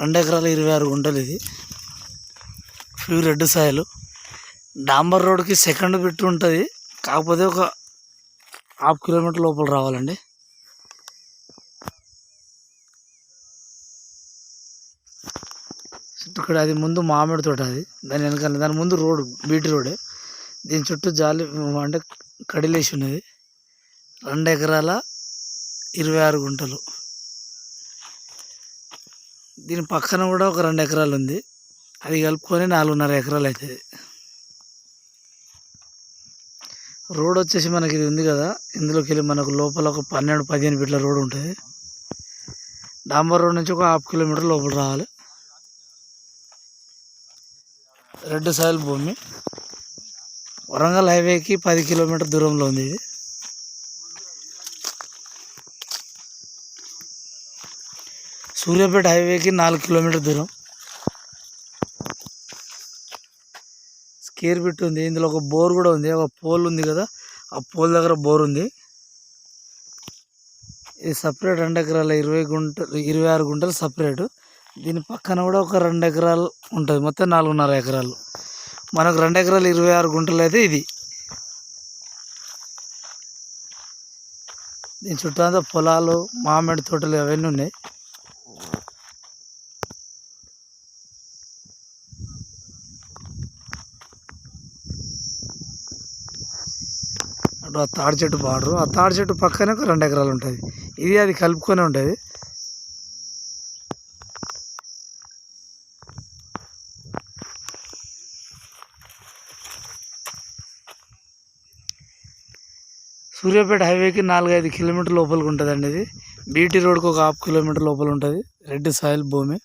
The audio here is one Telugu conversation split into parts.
రెండు ఎకరాల ఇరవై ఆరు గుంటలు ఇది. ప్యూర్ రెడ్ సాయలు డాంబర్ రోడ్కి సెకండ్ బిట్ ఉంటుంది. కాకపోతే ఒక హాఫ్ కిలోమీటర్ లోపల రావాలండి. ఇక్కడ అది ముందు మామిడి తోట అది. దాని వెనకాల దాని ముందు రోడ్ బీటీ రోడే. దీని చుట్టూ జాలి అంటే కడిలేసి ఉన్నది. రెండు ఎకరాల ఇరవై ఆరు గుంటలు. దీని పక్కన కూడా ఒక రెండు ఎకరాలు ఉంది. అది కలుపుకొని నాలుగున్నర ఎకరాలు అవుతుంది. రోడ్ వచ్చేసి మనకి ఇది ఉంది కదా ఇందులోకి వెళ్ళి మనకు లోపల ఒక పన్నెండు పదిహేను ఫీట్ల రోడ్ ఉంటుంది. డాంబర్ రోడ్ నుంచి ఒక హాఫ్ కిలోమీటర్ లోపల రావాలి. రెడ్ సాయిల్ భూమి. వరంగల్ హైవేకి పది కిలోమీటర్ దూరంలో ఉంది ఇది. సూర్యాపేట హైవేకి నాలుగు కిలోమీటర్ దూరం. స్కేర్ బిట్ ఉంది. ఇందులో ఒక బోర్ కూడా ఉంది. ఒక పోల్ ఉంది కదా. ఆ పోల్ దగ్గర బోర్ ఉంది. ఇది సపరేట్ రెండు ఎకరాల ఇరవై గుంటలు ఇరవై ఆరు గుంటలు సపరేట్. దీని పక్కన కూడా ఒక రెండు ఎకరాలు ఉంటుంది. మొత్తం నాలుగున్నర ఎకరాలు. మనకు రెండు ఎకరాలు ఇరవై ఆరు గుంటలు అయితే ఇది. దీని చుట్టూ అంతా పొలాలు మామిడి తోటలు అవన్నీ ఉన్నాయి. ఆ తాడి చెట్టు బార్డరు. ఆ తాడి చెట్టు పక్కనే ఒక రెండు ఎకరాలు ఉంటుంది. ఇది అది కలుపుకొని ఉంటుంది. సూర్యాపేట హైవేకి నాలుగైదు కిలోమీటర్ లోపలికి ఉంటుందండి ఇది. బీటీ రోడ్కి ఒక హాఫ్ కిలోమీటర్ లోపల ఉంటుంది రెడ్ సాయిల్ భూమి.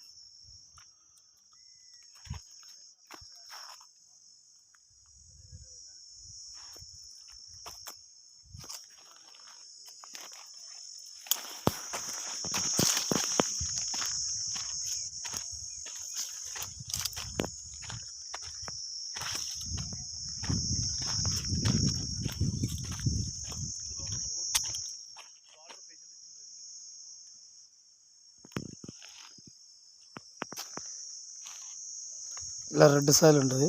ఇలా రెడ్ సాయిల్ ఉంటుంది